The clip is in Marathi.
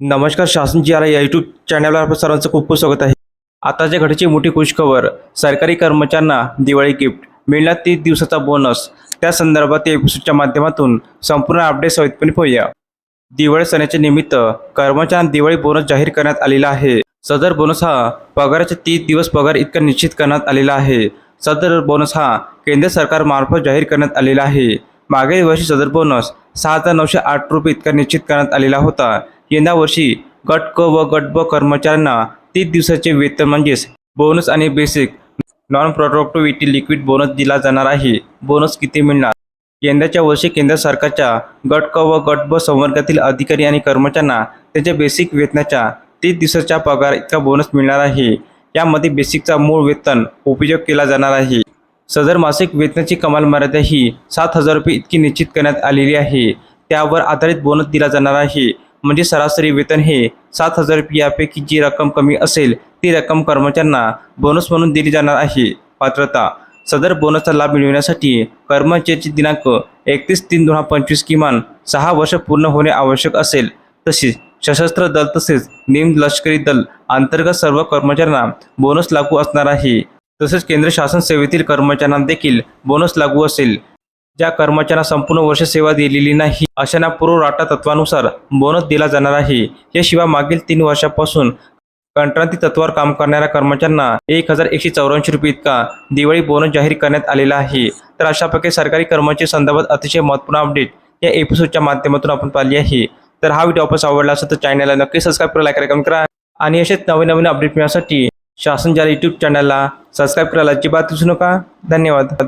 नमस्कार शासन जी आला या यूट्यूब चॅनलवर आपलं सर्वांचं खूप खूप स्वागत आहे. आताच्या घडीची मोठी खुशखबर सरकारी कर्मचाऱ्यांना दिवाळी गिफ्ट मिळणार तीस दिवसाचा बोनस त्या संदर्भात या एपिसोडच्या माध्यमातून संपूर्ण अपडेट सहितपणे पाहूया. दिवाळी सणाच्या निमित्त कर्मचाऱ्यांना दिवाळी बोनस जाहीर करण्यात आलेला आहे. सदर बोनस हा पगाराचे तीस दिवस पगार इतका निश्चित करण्यात आलेला आहे. सदर बोनस हा केंद्र सरकारमार्फत जाहीर करण्यात आलेला आहे. मागील वर्षी सदर बोनस सहा हजार नऊशे आठ रुपये इतका निश्चित करण्यात आलेला होता. यंदा वर्षी गट क व गट ब कर्मचाऱ्यांना तीस दिवसाचे वेतन म्हणजेच बोनस आणि basic non productivity linked bonus दिला जाणार आहे. बोनस किती मिळणार? यंदाच्या वर्षी केंद्र सरकारच्या गट क व गट ब संवर्गातील अधिकारी आणि कर्मचाऱ्यांना त्यांच्या बेसिक वेतनाच्या तीस दिवसाच्या पगार इतका बोनस मिळणार आहे. यामध्ये बेसिकचा मूळ वेतन उपयोग केला जाणार आहे. सदर मासिक वेतनाची कमाल मर्यादा ही सात हजार रुपये इतकी निश्चित करण्यात आलेली आहे. त्यावर आधारित बोनस दिला जाणार आहे. म्हणजे सरासरी वेतन हे सात हजार रुपये यापैकी जी रक्कम कमी असेल ती रक्कम कर्मचाऱ्यांना बोनस म्हणून दिली जाणार आहे. पात्रता सदर बोनसचा लाभ मिळविण्यासाठी कर्मचाऱ्याची दिनांक एकतीस तीन दोन हजार पंचवीस किमान सहा वर्ष पूर्ण होणे आवश्यक असेल. तसेच सशस्त्र दल तसेच निम लष्करी दल अंतर्गत सर्व कर्मचाऱ्यांना बोनस लागू असणार आहे. तसेच केंद्र शासन सेवेतील कर्मचाऱ्यांना देखील बोनस लागू असेल. ज्या कर्मचाऱ्यांना संपूर्ण वर्ष सेवा दिलेली नाही अशांना पूर्व राटा तत्वानुसार बोनस दिला जाणार आहे. याशिवाय मागील तीन वर्षापासून कंत्राटी तत्वावर काम करणाऱ्या कर्मचाऱ्यांना एक हजार एकशे चौऱ्याऐंशी रुपये इतका दिवाळी बोनस जाहीर करण्यात आलेला आहे. तर अशा प्रकारे सरकारी कर्मचारी संदर्भात अतिशय महत्त्वपूर्ण अपडेट या एपिसोडच्या माध्यमातून आपण पाहिली आहे. तर हा व्हिडिओ आपण आवडला असेल तर चॅनलला नक्की सबस्क्राईब करा लाईक करा करा आणि असेच नवीन नवीन अपडेट मिळण्यासाठी शासन ज्या यूट्यूब चॅनलला सबस्क्राईब करायला अजिबात विसरू नका. धन्यवाद.